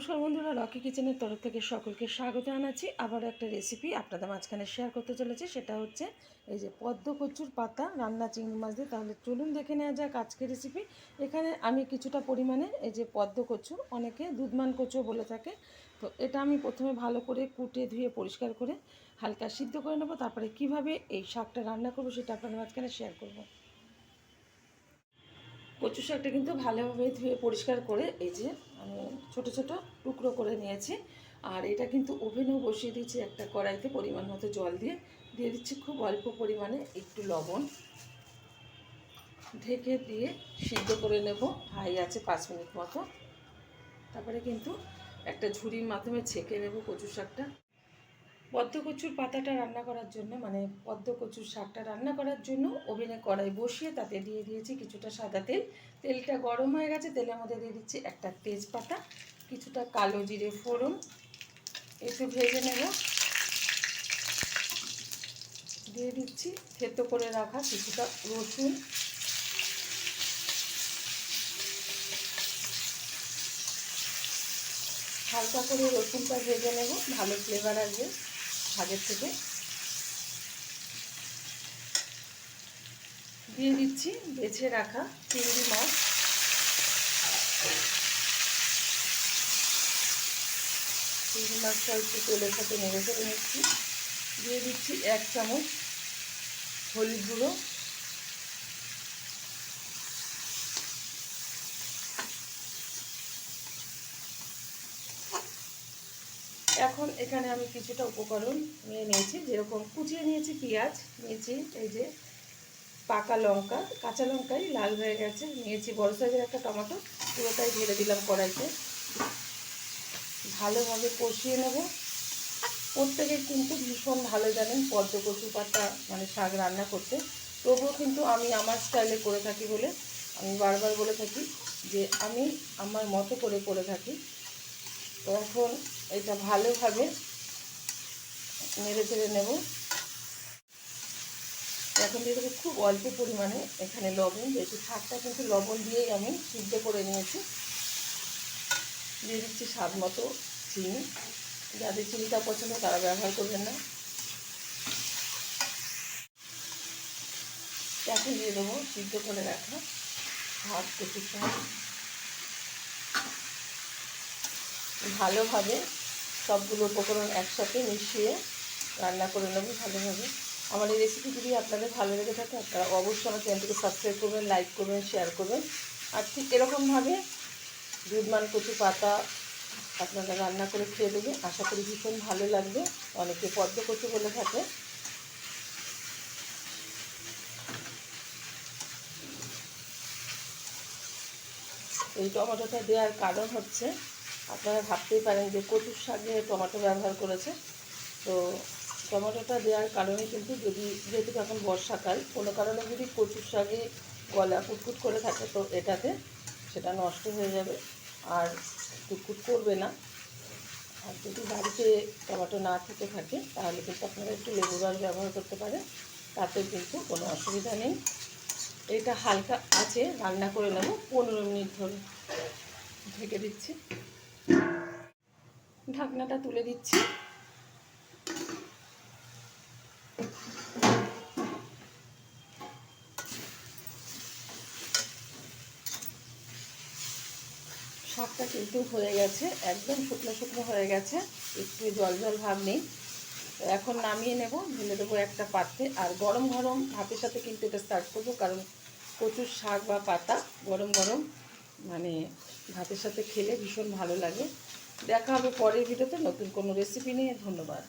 নমস্কার বন্ধুরা, রকি কিচেনের তরফ থেকে সকলকে স্বাগত জানাচ্ছি। আবার একটা রেসিপি আপনাদের মাঝখানে শেয়ার করতে চলেছি, সেটা হচ্ছে এই যে পদ্ম কচুর পাতা, রান্না চিংড়ি মাছ দিয়ে। তাহলে চলুন দেখে নেওয়া যাক আজকের রেসিপি এখানে আমি কিছুটা পরিমাণে এই যে পদ্ম কচু, অনেকে দুধমান কচুও বলে থাকে। তো এটা আমি প্রথমে ভালো করে কুটে ধুয়ে পরিষ্কার করে হালকা সিদ্ধ করে নেব। তারপরে কীভাবে এই শাকটা রান্না করব সেটা আপনাদের মাঝখানে শেয়ার করব। কচু শাকটা কিন্তু ভালোভাবে ধুয়ে পরিষ্কার করে এই যে আমি ছোট ছোট টুকরো করে নিয়েছি। আর এটা কিন্তু ওভেনেও বসিয়ে দিয়েছি একটা কড়াইতে পরিমাণ মতো জল দিয়ে। দিয়ে দিচ্ছি খুব অল্প পরিমাণে একটু লবণ। ঢেকে দিয়ে সিদ্ধ করে নেব। হাই আছে পাঁচ মিনিট মতো। তারপরে কিন্তু একটা ঝুড়ির মাধ্যমে ছেঁকে নেব কচু শাকটা। পদ্ম কচুর পাতাটা রান্না করার জন্য মানে পদ্ম কচুর শাকটা রান্না করার জন্য ওভেনে কড়াই বসিয়ে তাতে দিয়ে দিয়েছি কিছুটা সাদা তেল। তেলটা গরম হয়ে গেছে, তেলের মধ্যে দিয়ে দিচ্ছি একটা তেজপাতা, কিছুটা কালো জিরে ফোড়ন একটু ভেজে নেব। দিয়ে দিচ্ছি থেতো করে রাখা কিছুটা রসুন। হালকা করে রসুনটা ভেজে নেব, ভালো ফ্লেভার আসবে। ভাগের থেকে। দিয়ে দিচ্ছি বেছে রাখা চিংড়ি মাছ। চিংড়ি মাছটা একটু তেলের সাথে নেড়ে করে নিচ্ছি। দিয়ে দিচ্ছি এক চামচ হলুদ গুঁড়ো। এখন এখানে আমি কিছুটা উপকরণ নিয়ে নিয়েছি, যেরকম কুচিয়ে নিয়েছি পেঁয়াজ, নিয়েছি এই যে পাকা লঙ্কা, কাঁচা লঙ্কাই লাল হয়ে গেছে, নিয়েছি বড় সাইজের একটা টমেটো, পুরোটাই ঢেলে দিলাম কড়াইতে। ভালোভাবে কষিয়ে নেব। প্রত্যেকে কিন্তু ভীষণ ভালো জানেন পদ্ম কচু পাতা মানে শাক রান্না করতে। তবুও কিন্তু আমি আমার স্টাইলে করে থাকি বলে, আমি বারবার বলে থাকি যে আমি আমার মতো করে করে থাকি। তো এখন এটা ভালোভাবে নেড়ে চেড়ে নেব। এখন দিয়ে দেবো খুব অল্প পরিমাণে এখানে লবণ, যেহেতু শাকটা কিন্তু লবণ দিয়েই আমি সিদ্ধ করে নিয়েছি। দিয়ে দিচ্ছি স্বাদ মতো চিনি। যাদের চিনিটা পছন্দ তারা ব্যবহার করবেন না। এখন দিয়ে দেবো সিদ্ধ করে রাখা হাত কচুর শাক ভালোভাবে সবগুলো উপকরণ একসাথে মিশিয়ে রান্না করে নেব ভালোভাবে। আমার এই রেসিপি যদি আপনাদের ভালো লেগে থাকে, আপনারা অবশ্যই আমার চ্যানেলটিকে সাবস্ক্রাইব করবেন লাইক করবেন শেয়ার করবেন। আর ঠিক এরকমভাবে দুধমান কচু পাতা আপনারা রান্না করে খেয়ে দেবে আশা করি ভীষণ ভালো লাগবে। অনেকে পদ্ম কচু বলে থাকে। এই টমেটোটা দেওয়ার কারণ হচ্ছে আপনারা ভাবতেই পারেন যে কচুর শাকে টমেটো ব্যবহার করেছে। তো টমেটোটা দেওয়ার কারণে কিন্তু যদি, যেহেতু এখন বর্ষাকাল, কোনো কারণে যদি কচুর শাকে গলা কুটকুট করে থাকে, তো এটাতে সেটা নষ্ট হয়ে যাবে আর কুটকুট করবে না। আর যদি বাড়িতে টমেটো না থেকে থাকে, তাহলে কিন্তু আপনারা একটু লেবু রস ব্যবহার করতে পারেন। তাতে কিন্তু কোনো অসুবিধা নেই। এটা হালকা আছে রান্না করে নেব, পনেরো মিনিট ধরে ঢেকে দিচ্ছি। ঢাকনাটা তুলে দিচ্ছি। শাকটা কিন্তু হয়ে গেছে, একদম শুকনো শুকনো হয়ে গেছে, একটু জল জল ভাব নেই। এখন নামিয়ে নেব, ঢেলে দেবো একটা পাত্রে। আর গরম গরম ভাতের সাথে কিন্তু এটা স্টার্ট করব, কারণ প্রচুর শাক বা পাতা গরম গরম মানে ভাতের সাথে খেলে ভীষণ ভালো লাগে। দেখা হবে পরের ভিডিওতে। নতুন কোনো রেসিপি নিয়ে। ধন্যবাদ।